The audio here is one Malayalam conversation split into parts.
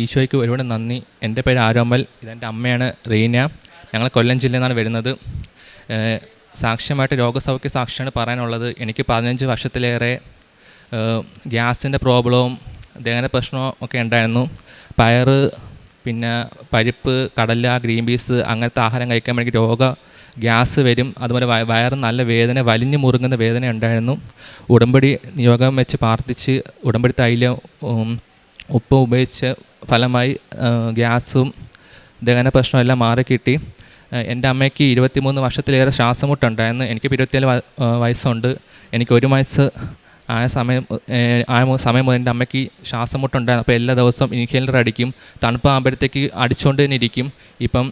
ഈശോയ്ക്ക് ഒരുപാട് നന്ദി. എന്റെ പേര് ആരോമൽ ഇതെന്റെ അമ്മയാണ് റീന. ഞങ്ങൾ കൊല്ലം ജില്ലയിൽ നിന്നാണ് വരുന്നത്. സാക്ഷ്യമായിട്ട് രോഗസൗഖ്യ സാക്ഷിയാണ് പറയാനുള്ളത്. എനിക്ക് പതിനഞ്ച് വർഷത്തിലേറെ ഗ്യാസിന്റെ പ്രോബ്ലവും ദഹന പ്രശ്നവും ഒക്കെ ഉണ്ടായിരുന്നു. പയറ് പിന്നെ പരിപ്പ് കടല ഗ്രീൻ പീസ് അങ്ങനത്തെ ആഹാരം കഴിക്കാൻ എനിക്ക് രോഗ ഗ്യാസ് വരും. അതുപോലെ വയ- വയറ് നല്ല വേദന വലിഞ്ഞു മുറുങ്ങുന്ന വേദന ഉണ്ടായിരുന്നു. ഉടമ്പടി നിയോഗം വെച്ച് പ്രാർത്ഥിച്ച് ഉടമ്പടി തൈലം ഉപ്പ് ഉപയോഗിച്ച് ഫലമായി ഗ്യാസും ദഹന പ്രശ്നവും എല്ലാം മാറി കിട്ടി ആ, എന്റെ അമ്മയ്ക്ക് ഇരുപത്തിമൂന്ന് വർഷത്തിലേറെ ശ്വാസമുട്ടുണ്ടായിരുന്നു. എനിക്ക് ഇരുപത്തിയേഴ് വയസ്സുണ്ട്. എനിക്ക് ഒരു വയസ്സ് ആയ സമയം ആയ സമയം മുതൽ എന്റെ അമ്മയ്ക്ക് ശ്വാസമുട്ടുണ്ടായിരുന്നു. അപ്പോൾ എല്ലാ ദിവസവും ഇൻഹേലർ അടിക്കും. തണുപ്പാകുമ്പോഴത്തേക്ക് അടിച്ചുകൊണ്ട് തന്നെ ഇരിക്കും ഇപ്പം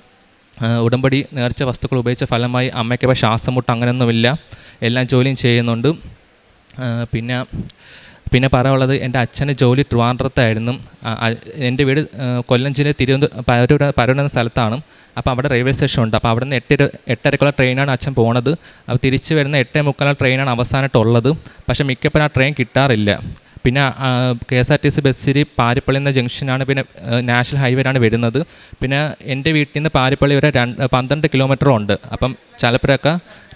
ഉടമ്പടി നേർച്ച വസ്തുക്കൾ ഉപയോഗിച്ച ഫലമായി അമ്മയ്ക്ക് ഇപ്പോൾ ശ്വാസമുട്ട് അങ്ങനെയൊന്നുമില്ല. എല്ലാം ജോലിയും ചെയ്യുന്നുണ്ട്. പിന്നെ പിന്നെ പറയാനുള്ളത് എന്റെ അച്ഛന്റെ ജോലി ട്രിവാൻഡ്രത്തായിരുന്നു. എന്റെ വീട് കൊല്ലം ജില്ല തിരുവനന്തപുരം പരൂർ എന്ന സ്ഥലത്താണ്. അപ്പോൾ അവിടെ റെയിൽവേ സ്റ്റേഷൻ ഉണ്ട്. അപ്പോൾ അവിടെ നിന്ന് എട്ടര എട്ടരക്കുള്ള ട്രെയിനാണ് അച്ഛൻ പോണത്. അപ്പോൾ തിരിച്ച് വരുന്ന എട്ടേ മുക്കാലുള്ള ട്രെയിനാണ് അവസാനമായിട്ടുള്ളത്. പക്ഷേ മിക്കപ്പോഴും ആ ട്രെയിൻ കിട്ടാറില്ല. പിന്നെ K S R T C ബസ്സിൽ പാരിപ്പള്ളി എന്ന ജംഗ്ഷനാണ് പിന്നെ നാഷണൽ ഹൈവേയിലാണ് വരുന്നത്. പിന്നെ എന്റെ വീട്ടിൽ നിന്ന് പാരിപ്പള്ളി വരെ രണ്ട് പന്ത്രണ്ട് കിലോമീറ്റർ ഉണ്ട്. അപ്പം ചിലപ്പോഴൊക്കെ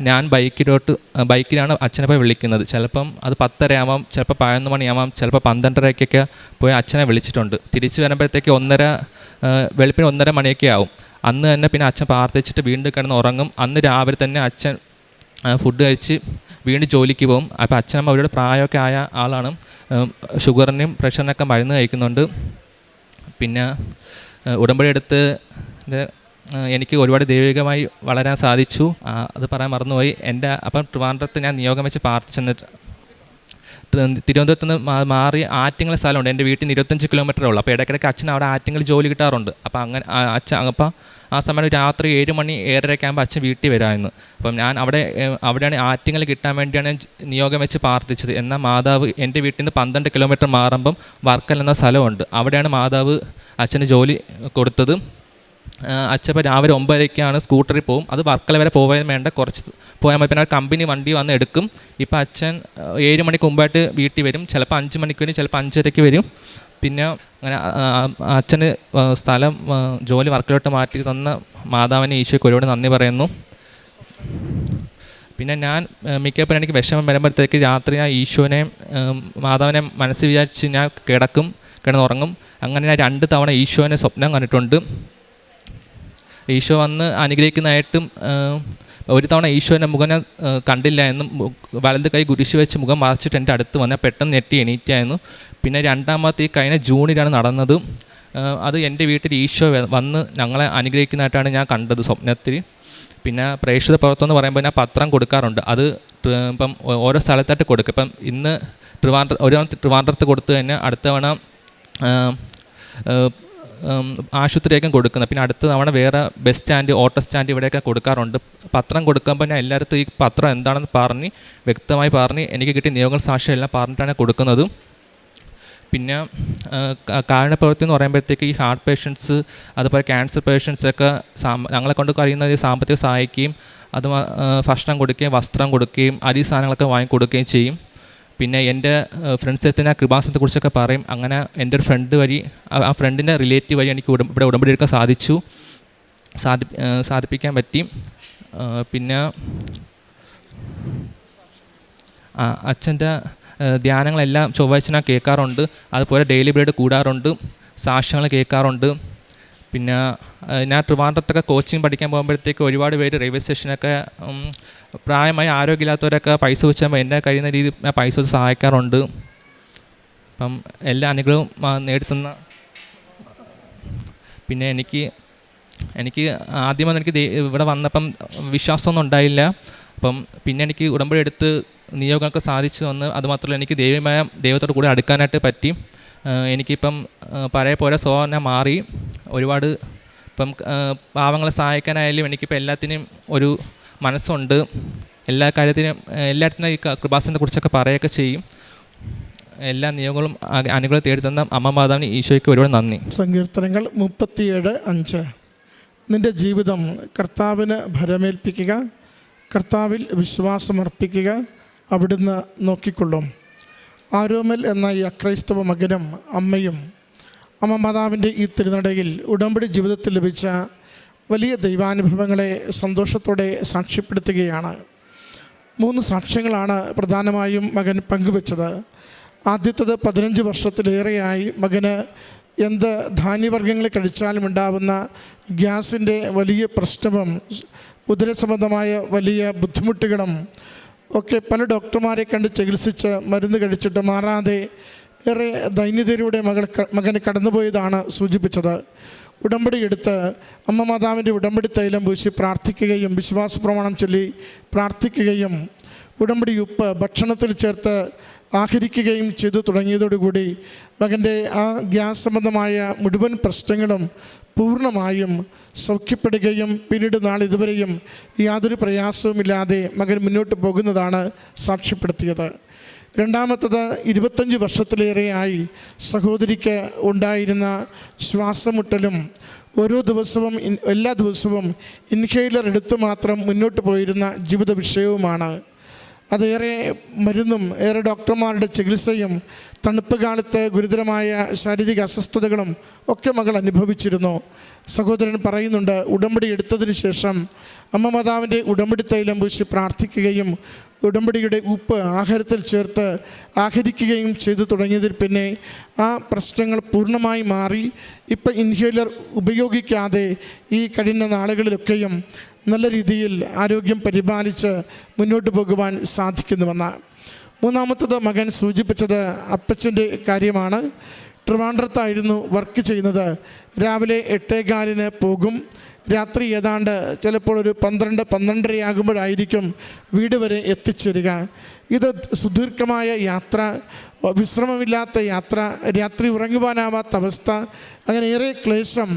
ഞാൻ ബൈക്കിലോട്ട് ബൈക്കിലാണ് അച്ഛനെ പോയി വിളിക്കുന്നത്. ചിലപ്പം അത് പത്തരയാവാം ചിലപ്പോൾ പതിനൊന്ന് മണിയാവാം ചിലപ്പോൾ പന്ത്രണ്ടരയ്ക്കൊക്കെ പോയി അച്ഛനെ വിളിച്ചിട്ടുണ്ട്. തിരിച്ച് വരുമ്പോഴത്തേക്ക് ഒന്നര വെളുപ്പിന് ഒന്നര മണിയൊക്കെ ആവും. അന്ന് തന്നെ പിന്നെ അച്ഛൻ പ്രാർത്ഥിച്ചിട്ട് വീണ്ടും കിടന്ന് ഉറങ്ങും. അന്ന് രാവിലെ തന്നെ അച്ഛൻ ഫുഡ് കഴിച്ച് വീണ്ടും ജോലിക്ക് പോകും. അപ്പോൾ അച്ഛനമ്മ അവരുടെ പ്രായമൊക്കെ ആയ ആളാണ്. ഷുഗറിനും പ്രഷറിനൊക്കെ മരുന്ന് കഴിക്കുന്നുണ്ട്. പിന്നെ ഉടമ്പടി എടുത്ത് എനിക്ക് ഒരുപാട് ദൈവികമായി വളരാൻ സാധിച്ചു. അത് പറയാൻ മറന്നുപോയി. എന്റെ അപ്പം ട്രിവാൻഡ്രത്ത് ഞാൻ നിയോഗം വെച്ച് പ്രാർത്ഥിച്ചെന്നിട്ട് തിരുവനന്തപുരത്ത് നിന്ന് മാറി ആറ്റിങ്ങൽ സ്ഥലമുണ്ട്. എന്റെ വീട്ടിൽ നിന്ന് ഇരുപത്തഞ്ച് കിലോമീറ്ററേ ഉള്ളൂ. അപ്പോൾ ഇടയ്ക്കിടയ്ക്ക് അച്ഛൻ അവിടെ ആറ്റിങ്ങൾ ജോലി കിട്ടാറുണ്ട്. അപ്പോൾ അങ്ങനെ അച്ഛൻ അപ്പോൾ ആ സമയം രാത്രി ഏഴ് മണി ഏഴരയൊക്കെ ആകുമ്പോൾ അച്ഛൻ വീട്ടിൽ വരാമായിരുന്നു അപ്പം ഞാൻ അവിടെ അവിടെയാണ് ആറ്റിങ്ങൽ കിട്ടാൻ വേണ്ടിയാണ് ഞാൻ നിയോഗം വെച്ച് പ്രാർത്ഥിച്ചത്. എന്നാൽ മാതാവ് എന്റെ വീട്ടിൽ നിന്ന് പന്ത്രണ്ട് കിലോമീറ്റർ മാറുമ്പം വർക്കൽ എന്ന സ്ഥലമുണ്ട്. അവിടെയാണ് മാതാവ് അച്ഛന് ജോലി കൊടുത്തത്. അച്ഛപ്പം രാവിലെ ഒമ്പതരയ്ക്കാണ് സ്കൂട്ടറിൽ പോകും. അത് വർക്കല വരെ പോകാൻ വേണ്ട. കുറച്ച് പോയാൽ മതി. പിന്നെ കമ്പനി വണ്ടി വന്ന് എടുക്കും. ഇപ്പം അച്ഛൻ ഏഴ് മണിക്ക് മുമ്പായിട്ട് വീട്ടിൽ വരും. ചിലപ്പോൾ അഞ്ച് മണിക്ക് വരും ചിലപ്പോൾ അഞ്ചരയ്ക്ക് വരും. പിന്നെ അങ്ങനെ അച്ഛന് സ്ഥലം ജോലി വർക്കിലോട്ട് മാറ്റി തന്ന മാതാവിനെ ഈശോയ്ക്ക് ഒരുപാട് നന്ദി പറയുന്നു. പിന്നെ ഞാൻ മിക്കപ്പോഴും എനിക്ക് വിഷമം വരുമ്പോഴത്തേക്ക് രാത്രി ഞാൻ ഈശോനെ മാതാവിനെ മനസ്സിൽ വിചാരിച്ച് ഞാൻ കിടക്കും കിടന്നുറങ്ങും. അങ്ങനെ ഞാൻ രണ്ട് തവണ ഈശോനെ സ്വപ്നം കണ്ടിട്ടുണ്ട്. ഈശോ വന്ന് അനുഗ്രഹിക്കുന്നതായിട്ടും ഒരു തവണ ഈശോന്റെ മുഖം ഞാൻ കണ്ടില്ല എന്നും വലത് കൈ കുരിശ് വെച്ച് മുഖം മറച്ചിട്ട് എന്റെ അടുത്ത് വന്ന് ഞാൻ പെട്ടെന്ന് ഞെട്ടി എണീറ്റായിരുന്നു. പിന്നെ രണ്ടാമത്തെ ഈ കഴിഞ്ഞ ജൂണിലാണ് നടന്നത്. അത് എന്റെ വീട്ടിൽ ഈശോ വന്ന് ഞങ്ങളെ അനുഗ്രഹിക്കുന്നതായിട്ടാണ് ഞാൻ കണ്ടത് സ്വപ്നത്തിൽ. പിന്നെ പ്രേക്ഷിത പ്രവർത്തനം എന്ന് പറയുമ്പോൾ ഞാൻ പത്രം കൊടുക്കാറുണ്ട്. അത് ഇപ്പം ഓരോ സ്ഥലത്തായിട്ട് കൊടുക്കും. ഇപ്പം ഇന്ന് ട്രിവാൻഡ്ര ഒരു ട്രിവാൻഡ്രത്ത് കൊടുത്തു കഴിഞ്ഞാൽ അടുത്ത തവണ ആശുപത്രിയൊക്കെ കൊടുക്കുന്നത്. പിന്നെ അടുത്ത തവണ വേറെ ബസ് സ്റ്റാൻഡ് ഓട്ടോ സ്റ്റാൻഡ് ഇവിടെയൊക്കെ കൊടുക്കാറുണ്ട്. പത്രം കൊടുക്കുമ്പോൾ ഞാൻ എല്ലായിടത്തും ഈ പത്രം എന്താണെന്ന് പറഞ്ഞ് വ്യക്തമായി പറഞ്ഞ് എനിക്ക് കിട്ടിയ നിയോഗങ്ങൾ സാക്ഷ്യം എല്ലാം പറഞ്ഞിട്ടാണ് കൊടുക്കുന്നത്. പിന്നെ കാരണ പ്രവൃത്തി എന്ന് പറയുമ്പോഴത്തേക്ക് ഈ ഹാർട്ട് പേഷ്യൻസ് അതുപോലെ ക്യാൻസർ പേഷ്യൻസൊക്കെ ഞങ്ങളെ കൊണ്ട് കഴിയുന്ന സാമ്പത്തിക സഹായിക്കുകയും അത് ഭക്ഷണം കൊടുക്കുകയും വസ്ത്രം കൊടുക്കുകയും അരി സാധനങ്ങളൊക്കെ വാങ്ങിക്കൊടുക്കുകയും ചെയ്യും. പിന്നെ എന്റെ ഫ്രണ്ട്സ് എത്തുന്ന കൃപാസനത്തെക്കുറിച്ചൊക്കെ പറയും. അങ്ങനെ എന്റെ ഒരു ഫ്രണ്ട് വഴി ആ- ഫ്രണ്ടിന്റെ റിലേറ്റീവ് വഴി എനിക്ക് ഉടമ്പ ഇവിടെ ഉടമ്പടി എടുക്കാൻ സാധിച്ചു. സാധി സാധിപ്പിക്കാൻ പറ്റി. പിന്നെ അച്ഛന്റെ ധ്യാനങ്ങളെല്ലാം ചൊവ്വാഴ്ച ഞാൻ കേൾക്കാറുണ്ട്. അതുപോലെ ഡെയിലി ബ്രേഡ് കൂടാറുണ്ട്. സാക്ഷ്യങ്ങൾ കേൾക്കാറുണ്ട്. പിന്നെ ഞാൻ ട്രിവാൻഡ്രത്തൊക്കെ കോച്ചിങ് പഠിക്കാൻ പോകുമ്പോഴത്തേക്ക് ഒരുപാട് പേര് റെയിൽവേ സ്റ്റേഷനൊക്കെ പ്രായമായി ആരോഗ്യമില്ലാത്തവരൊക്കെ പൈസ വെച്ചാൽ എന്റെ കഴിയുന്ന രീതിയിൽ ഞാൻ പൈസ വെച്ച് സഹായിക്കാറുണ്ട്. അപ്പം എല്ലാ അനുഗ്രഹവും നേടുത്തുന്ന പിന്നെ എനിക്ക് എനിക്ക് ആദ്യമൊന്നും എനിക്ക് ഇവിടെ വന്നപ്പം വിശ്വാസമൊന്നും ഉണ്ടായില്ല. അപ്പം പിന്നെ എനിക്ക് ഉടമ്പടി എടുത്ത് നിയോഗമൊക്കെ സാധിച്ചു വന്ന് അതുമാത്രമല്ല എനിക്ക് ദൈവമായ ദൈവത്തോട് കൂടെ അടുക്കാനായിട്ട് പറ്റി. എനിക്കിപ്പം പഴയ പോലെ സ്വഭാവം ഞാൻ മാറി. ഒരുപാട് ഇപ്പം പാവങ്ങളെ സഹായിക്കാനായാലും എനിക്കിപ്പോൾ എല്ലാത്തിനും ഒരു മനസ്സുണ്ട്. എല്ലാ കാര്യത്തിനും എല്ലാത്തിനും ഈ കൃപാസനത്തെ കുറിച്ചൊക്കെ പറയുകയൊക്കെ ചെയ്യും. എല്ലാ നിയോഗങ്ങളും അനുകൂലം തേടി തന്ന അമ്മ മാതാവിന് ഈശോയ്ക്ക് ഒരുപാട് നന്ദി. സങ്കീർത്തനങ്ങൾ മുപ്പത്തിയേഴ് അഞ്ച്. നിന്റെ ജീവിതം കർത്താവിന് ഭരമേൽപ്പിക്കുക കർത്താവിൽ വിശ്വാസമർപ്പിക്കുക അവിടുന്ന് നോക്കിക്കൊള്ളും. ആരോമൽ എന്ന ഈ അക്രൈസ്തവ മകനും അമ്മയും അമ്മ മാതാവിന്റെ ഈ തിരുനടയിൽ ഉടമ്പടി ജീവിതത്തിൽ ലഭിച്ച വലിയ ദൈവാനുഭവങ്ങളെ സന്തോഷത്തോടെ സാക്ഷ്യപ്പെടുത്തുകയാണ്. മൂന്ന് സാക്ഷ്യങ്ങളാണ് പ്രധാനമായും മകൻ പങ്കുവച്ചത്. ആദ്യത്തത് പതിനഞ്ച് വർഷത്തിലേറെയായി മകന് എന്ത് ധാന്യവർഗങ്ങൾ കഴിച്ചാലും ഉണ്ടാവുന്ന ഗ്യാസിന്റെ വലിയ പ്രശ്നവും ഉദരസംബന്ധമായ വലിയ ബുദ്ധിമുട്ടുകളും ഒക്കെ പല ഡോക്ടർമാരെ കണ്ട് ചികിത്സിച്ച് മരുന്ന് കഴിച്ചിട്ട് മാറാതെ ഏറെ ദൈന്യതയിലൂടെ മകൾ മകന് കടന്നുപോയതാണ് സൂചിപ്പിച്ചത്. ഉടമ്പടി എടുത്ത് അമ്മ മാതാവിന്റെ ഉടമ്പടി തൈലം പൂശി പ്രാർത്ഥിക്കുകയും വിശ്വാസ പ്രമാണം ചൊല്ലി പ്രാർത്ഥിക്കുകയും ഉടമ്പടി ഉപ്പ് ഭക്ഷണത്തിൽ ചേർത്ത് ആഹരിക്കുകയും ചെയ്തു തുടങ്ങിയതോടുകൂടി മകന്റെ ആ ഗ്യാസ് സംബന്ധമായ മുഴുവൻ പ്രശ്നങ്ങളും പൂർണമായും സൗഖ്യപ്പെടുകയും പിന്നീട് നാളിതുവരെയും യാതൊരു പ്രയാസവുമില്ലാതെ മകൻ മുന്നോട്ട് പോകുന്നതാണ് സാക്ഷ്യപ്പെടുത്തിയത്. രണ്ടാമത്തത് ഇരുപത്തഞ്ച് വർഷത്തിലേറെയായി സഹോദരിക്ക് ഉണ്ടായിരുന്ന ശ്വാസമുട്ടലും ഓരോ ദിവസവും എല്ലാ ദിവസവും ഇൻഹെയിലർ എടുത്തു മാത്രം മുന്നോട്ട് പോയിരുന്ന ജീവിത വിഷയവുമാണ്. അതേറെ മരുന്നും ഏറെ ഡോക്ടർമാരുടെ ചികിത്സയും തണുപ്പ് കാലത്ത് ഗുരുതരമായ ശാരീരിക അസ്വസ്ഥതകളും ഒക്കെ മകൾ അനുഭവിച്ചിരുന്നു. സഹോദരൻ പറയുന്നുണ്ട് ഉടമ്പടി എടുത്തതിന് ശേഷം അമ്മ മാതാവിന്റെ ഉടമ്പടി തൈലം പൂശി പ്രാർത്ഥിക്കുകയും ഉടമ്പടിയുടെ ഉപ്പ് ആഹാരത്തിൽ ചേർത്ത് ആഹരിക്കുകയും ചെയ്തു തുടങ്ങിയതിൽ പിന്നെ ആ പ്രശ്നങ്ങൾ പൂർണമായി മാറി. ഇപ്പം ഇൻഹേലർ ഉപയോഗിക്കാതെ ഈ കഴിഞ്ഞ നാളുകളിലൊക്കെയും നല്ല രീതിയിൽ ആരോഗ്യം പരിപാലിച്ച് മുന്നോട്ട് പോകുവാൻ സാധിക്കുന്നുവെന്ന് മൂന്നാമത്തത് മകൻ സൂചിപ്പിച്ചത് അപ്പച്ചന്റെ കാര്യമാണ്. ട്രിവാൻഡ്രത്തായിരുന്നു വർക്ക് ചെയ്യുന്നത്. രാവിലെ എട്ടേകാലിന് പോകും. രാത്രി ഏതാണ്ട് ചിലപ്പോൾ ഒരു പന്ത്രണ്ട് പന്ത്രണ്ടരയാകുമ്പോഴായിരിക്കും വീട് വരെ എത്തിച്ചേരുക. ഇത് സുദീർഘമായ യാത്ര വിശ്രമമില്ലാത്ത യാത്ര രാത്രി ഉറങ്ങുവാനാവാത്ത അവസ്ഥ അങ്ങനെ ഏറെ ക്ലേശം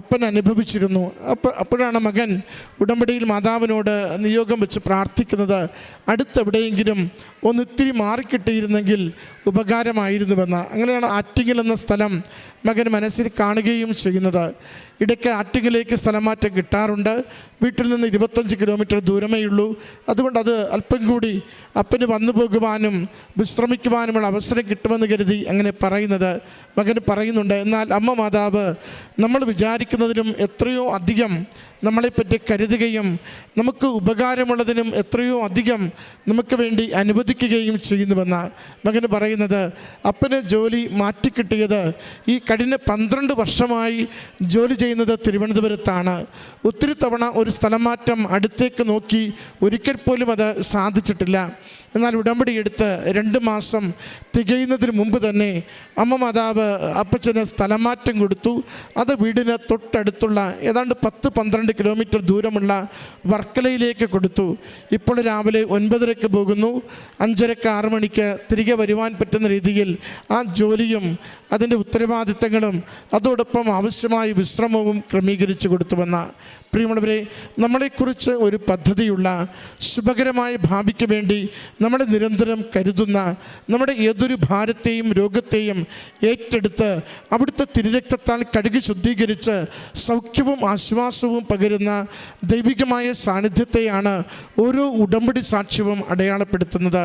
അപ്പൻ അനുഭവിച്ചിരുന്നു. അപ്പോൾ അപ്പോഴാണ് മകൻ ഉടമ്പടിയിൽ മാതാവിനോട് നിയോഗം വെച്ച് പ്രാർത്ഥിക്കുന്നത്. അടുത്തെവിടെയെങ്കിലും ഒന്നിത്തിരി മാറിക്കിട്ടിയിരുന്നെങ്കിൽ ഉപകാരമായിരുന്നുവെന്ന്. അങ്ങനെയാണ് ആറ്റിങ്ങൽ എന്ന സ്ഥലം മകൻ മനസ്സിൽ കാണുകയും ചെയ്യുന്നത്. ഇടയ്ക്ക് ആറ്റുകിലേക്ക് സ്ഥലമാറ്റം കിട്ടാറുണ്ട്. വീട്ടിൽ നിന്ന് ഇരുപത്തഞ്ച് കിലോമീറ്റർ ദൂരമേ ഉള്ളൂ. അതുകൊണ്ട് അത് അല്പം കൂടി അപ്പന് വന്നു പോകുവാനും വിശ്രമിക്കുവാനുമുള്ള അവസരം കിട്ടുമെന്ന് കരുതി അങ്ങനെ പറയുന്നത് മകൻ പറയുന്നുണ്ട്. എന്നാൽ അമ്മ മാതാവ് നമ്മൾ വിചാരിക്കുന്നതിലും എത്രയോ അധികം നമ്മളെപ്പറ്റി കരുതുകയും നമുക്ക് ഉപകാരമുള്ളതിനും എത്രയോ അധികം നമുക്ക് വേണ്ടി അനുവദിക്കുകയും ചെയ്യുന്നുവെന്ന് മകന് പറയുന്നത്. അപ്പന് ജോലി മാറ്റിക്കിട്ടിയത് ഈ കഴിഞ്ഞ പന്ത്രണ്ട് വർഷമായി ജോലി ചെയ്യുന്നത് തിരുവനന്തപുരത്താണ്. ഒത്തിരി തവണ ഒരു സ്ഥലം മാറ്റം അടുത്തേക്ക് നോക്കി ഒരിക്കൽ പോലും അത് സാധിച്ചിട്ടില്ല. എന്നാൽ ഉടമ്പടി എടുത്ത് രണ്ട് മാസം തികയുന്നതിന് മുമ്പ് തന്നെ അമ്മ മാതാവ് അപ്പച്ചന് സ്ഥലമാറ്റം കൊടുത്തു. അത് വീടിന് തൊട്ടടുത്തുള്ള ഏതാണ്ട് പത്ത് പന്ത്രണ്ട് കിലോമീറ്റർ ദൂരമുള്ള വർക്കലയിലേക്ക് കൊടുത്തു. ഇപ്പോൾ രാവിലെ ഒൻപതരക്ക് പോകുന്നു. അഞ്ചരക്ക് ആറ് മണിക്ക് തിരികെ വരുവാൻ പറ്റുന്ന രീതിയിൽ ആ ജോലിയും അതിന്റെ ഉത്തരവാദിത്തങ്ങളും അതോടൊപ്പം ആവശ്യമായ വിശ്രമവും ക്രമീകരിച്ചു കൊടുത്തുവെന്ന പ്രിയമുള്ളവരെ നമ്മളെക്കുറിച്ച് ഒരു പദ്ധതിയുള്ള ശുഭകരമായ ഭാവിക്ക് വേണ്ടി നമ്മളെ നിരന്തരം കരുതുന്ന നമ്മുടെ ഏതൊരു ഭാരത്തെയും രോഗത്തെയും ഏറ്റെടുത്ത് അവിടുത്തെ തിരുരക്തത്താൽ കഴുകി ശുദ്ധീകരിച്ച് സൗഖ്യവും ആശ്വാസവും പകരുന്ന ദൈവികമായ സാന്നിധ്യത്തെയാണ് ഓരോ ഉടമ്പടി സാക്ഷ്യവും അടയാളപ്പെടുത്തുന്നത്.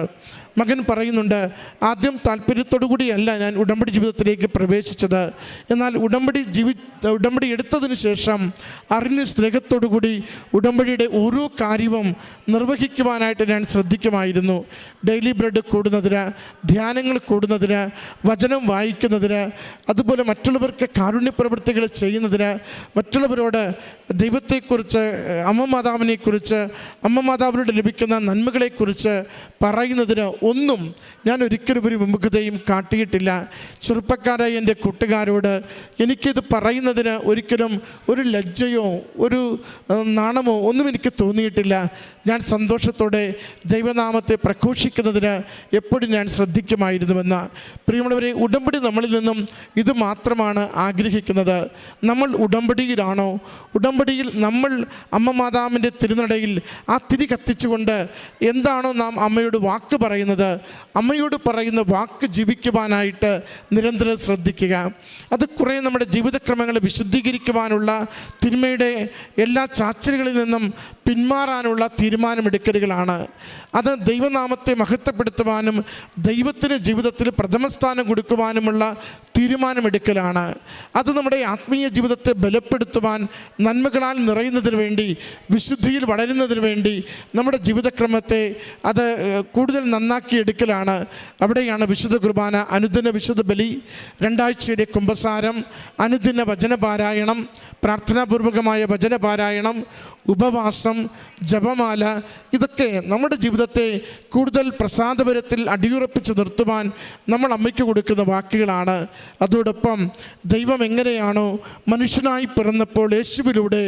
മകൻ പറയുന്നുണ്ട് ആദ്യം താല്പര്യത്തോടു കൂടിയല്ല ഞാൻ ഉടമ്പടി ജീവിതത്തിലേക്ക് പ്രവേശിച്ചത്. എന്നാൽ ഉടമ്പടി ജീവി ഉടമ്പടി എടുത്തതിന് ശേഷം അറിഞ്ഞ സ്നേഹത്തോടു കൂടി ഉടമ്പടിയുടെ ഓരോ കാര്യവും നിർവഹിക്കുവാനായിട്ട് ഞാൻ ശ്രദ്ധിക്കുമായിരുന്നു. ഡെയിലി ബ്രെഡ് കൂടുന്നതിന് ധ്യാനങ്ങൾ കൂടുന്നതിന് വചനം വായിക്കുന്നതിന് അതുപോലെ മറ്റുള്ളവർക്ക് കാരുണ്യപ്രവൃത്തികൾ ചെയ്യുന്നതിന് മറ്റുള്ളവരോട് ദൈവത്തെക്കുറിച്ച് അമ്മ മാതാവിനെക്കുറിച്ച് അമ്മ മാതാവിനോട് ലഭിക്കുന്ന നന്മകളെക്കുറിച്ച് പറയുന്നതിന് ഒന്നും ഞാൻ ഒരിക്കലും ഒരു വിമുഖതയും കാട്ടിയിട്ടില്ല. ചെറുപ്പക്കാരായ എന്റെ കൂട്ടുകാരോട് എനിക്കിത് പറയുന്നതിന് ഒരിക്കലും ഒരു ലജ്ജയോ ഒരു നാണമോ ഒന്നും എനിക്ക് തോന്നിയിട്ടില്ല. ഞാൻ സന്തോഷത്തോടെ ദൈവനാമത്തെ പ്രഘോഷിക്കുന്നതിന് എപ്പോഴും ഞാൻ ശ്രദ്ധിക്കുമായിരുന്നുവെന്ന് പ്രിയമുള്ളവരെ ഉടമ്പടി നമ്മളിൽ നിന്നും ഇത് മാത്രമാണ് ആഗ്രഹിക്കുന്നത്. നമ്മൾ ഉടമ്പടിയിലാണോ? ഉടമ്പടിയിൽ നമ്മൾ അമ്മ മാതാവിന്റെ തിരുനടയിൽ ആ തിരി കത്തിച്ചുകൊണ്ട് എന്താണോ നാം അമ്മയോട് വാക്ക് പറയുന്നത് അമ്മയോട് പറയുന്ന വാക്ക് ജീവിക്കുവാനായിട്ട് നിരന്തരം ശ്രദ്ധിക്കുക. അത് കുറേ നമ്മുടെ ജീവിതക്രമങ്ങളെ വിശുദ്ധീകരിക്കുവാനുള്ള തിന്മയുടെ എല്ലാ ചാച്ചലുകളിൽ നിന്നും പിന്മാറാനുള്ള തീരുമാനമെടുക്കലുകളാണ്. അത് ദൈവനാമത്തെ മഹത്വപ്പെടുത്തുവാനും ദൈവത്തിന് ജീവിതത്തിൽ പ്രഥമ സ്ഥാനം കൊടുക്കുവാനുമുള്ള തീരുമാനമെടുക്കലാണ്. അത് നമ്മുടെ ആത്മീയ ജീവിതത്തെ ബലപ്പെടുത്തുവാൻ നന്മകളാൽ നിറയുന്നതിന് വേണ്ടി വിശുദ്ധിയിൽ വളരുന്നതിന് വേണ്ടി നമ്മുടെ ജീവിതക്രമത്തെ അത് കൂടുതൽ നന്നാക്കി എടുക്കലാണ്. അവിടെയാണ് വിശുദ്ധ കുർബാന അനുദിന വിശുദ്ധ ബലി രണ്ടാഴ്ചയുടെ കുംഭസാരം അനുദിന വചനപാരായണം പ്രാർത്ഥനാപൂർവകമായ വചനപാരായണം ഉപവാസം ജപമാല ഇതൊക്കെ നമ്മുടെ ജീവിതത്തെ കൂടുതൽ പ്രസാദപരത്തിൽ അടിയുറപ്പിച്ച് നിർത്തുവാൻ നമ്മൾ അമ്മയ്ക്ക് കൊടുക്കുന്ന വാക്കുകളാണ്. അതോടൊപ്പം ദൈവം എങ്ങനെയാണോ മനുഷ്യനായി പിറന്നപ്പോൾ യേശുവിലൂടെ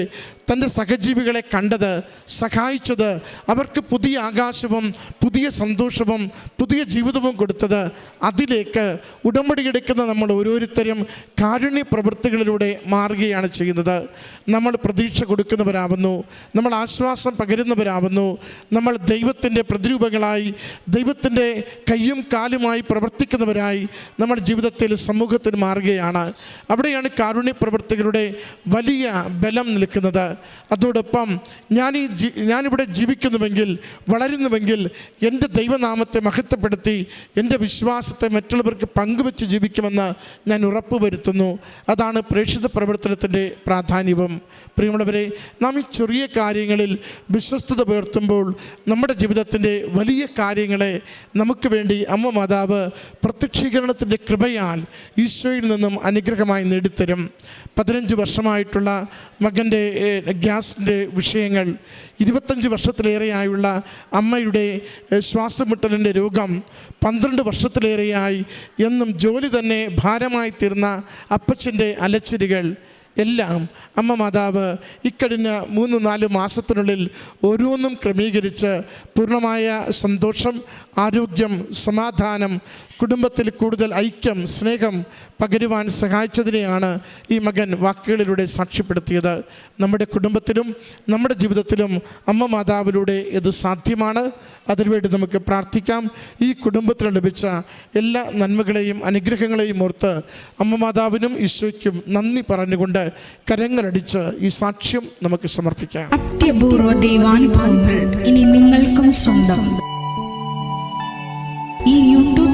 തന്റെ സഹജീവികളെ കണ്ടത് സഹായിച്ചത് അവർക്ക് പുതിയ ആകാശവും പുതിയ സന്തോഷവും പുതിയ ജീവിതവും കൊടുത്തത് അതിലേക്ക് ഉടമ്പടിയെടുക്കുന്ന നമ്മൾ ഓരോരുത്തരും കാരുണ്യ പ്രവൃത്തികളിലൂടെ മാറുകയാണ് ചെയ്യുന്നത്. നമ്മൾ പ്രതീക്ഷ കൊടുക്കുന്നവരാവുന്നു. നമ്മൾ ആശ്വാസം പകരുന്നവരാവുന്നു. നമ്മൾ ദൈവത്തിന്റെ പ്രതിരൂപങ്ങളായി ദൈവത്തിന്റെ കയ്യും കാലുമായി പ്രവർത്തിക്കുന്നവരായി നമ്മൾ ജീവിതത്തിൽ സമൂഹത്തിൽ മാറുകയാണ്. അവിടെയാണ് കാരുണ്യ പ്രവർത്തകരുടെ വലിയ ബലം നിൽക്കുന്നത്. അതോടൊപ്പം ഞാൻ ഈ ജി ഞാനിവിടെ ജീവിക്കുന്നുവെങ്കിൽ വളരുന്നുവെങ്കിൽ എന്റെ ദൈവനാമത്തെ മഹത്വപ്പെടുത്തി എന്റെ വിശ്വാസത്തെ മറ്റുള്ളവർക്ക് പങ്കുവെച്ച് ജീവിക്കുമെന്ന് ഞാൻ ഉറപ്പ് ഉറപ്പുവരുത്തുന്നു. അതാണ് പ്രേക്ഷിത പ്രവർത്തനത്തിന്റെ പ്രാധാന്യവും. പ്രിയമുള്ളവരെ നാം ഈ ചെറിയ കാര്യങ്ങളിൽ വിശ്വസ്തത പുലർത്തുമ്പോൾ നമ്മുടെ ജീവിതത്തിന്റെ വലിയ കാര്യങ്ങളെ നമുക്ക് വേണ്ടി അമ്മ മാതാവ് പ്രത്യക്ഷീകരണത്തിന്റെ കൃപയാൽ ഈശോയിൽ നിന്നും അനുഗ്രഹമായി നേടിത്തരും. പതിനഞ്ച് വർഷമായിട്ടുള്ള മകന്റെ ഗ്യാസിന്റെ വിഷയങ്ങൾ ഇരുപത്തഞ്ച് വർഷത്തിലേറെയായുള്ള അമ്മയുടെ ശ്വാസമുട്ടലിന്റെ രോഗം പന്ത്രണ്ട് വർഷത്തിലേറെയായി എന്നും ജോലി തന്നെ ഭാരമായി തീർന്ന അപ്പച്ചന്റെ അലച്ചിലുകൾ എല്ലാം അമ്മ മാതാവ് ഇക്കഴിഞ്ഞ മൂന്ന് നാല് മാസത്തിനുള്ളിൽ ഓരോന്നും ക്രമീകരിച്ച് പൂർണമായ സന്തോഷം ആരോഗ്യം സമാധാനം കുടുംബത്തിൽ കൂടുതൽ ഐക്യം സ്നേഹം പകരുവാൻ സഹായിച്ചതിനെയാണ് ഈ മകൻ വാക്കുകളിലൂടെ സാക്ഷ്യപ്പെടുത്തിയത്. നമ്മുടെ കുടുംബത്തിലും നമ്മുടെ ജീവിതത്തിലും അമ്മ മാതാവിലൂടെ ഇത് സാധ്യമാണ്. അതിനുവേണ്ടി നമുക്ക് പ്രാർത്ഥിക്കാം. ഈ കുടുംബത്തിന് ലഭിച്ച എല്ലാ നന്മകളെയും അനുഗ്രഹങ്ങളെയും ഓർത്ത് അമ്മ മാതാവിനും ഈശോയ്ക്കും നന്ദി പറഞ്ഞുകൊണ്ട് കരങ്ങളടിച്ച് ഈ സാക്ഷ്യം നമുക്ക് സമർപ്പിക്കാം. അത്യപൂർവ ദൈവാനുഭവങ്ങൾ ഇനി നിങ്ങൾക്കും സ്വന്തം.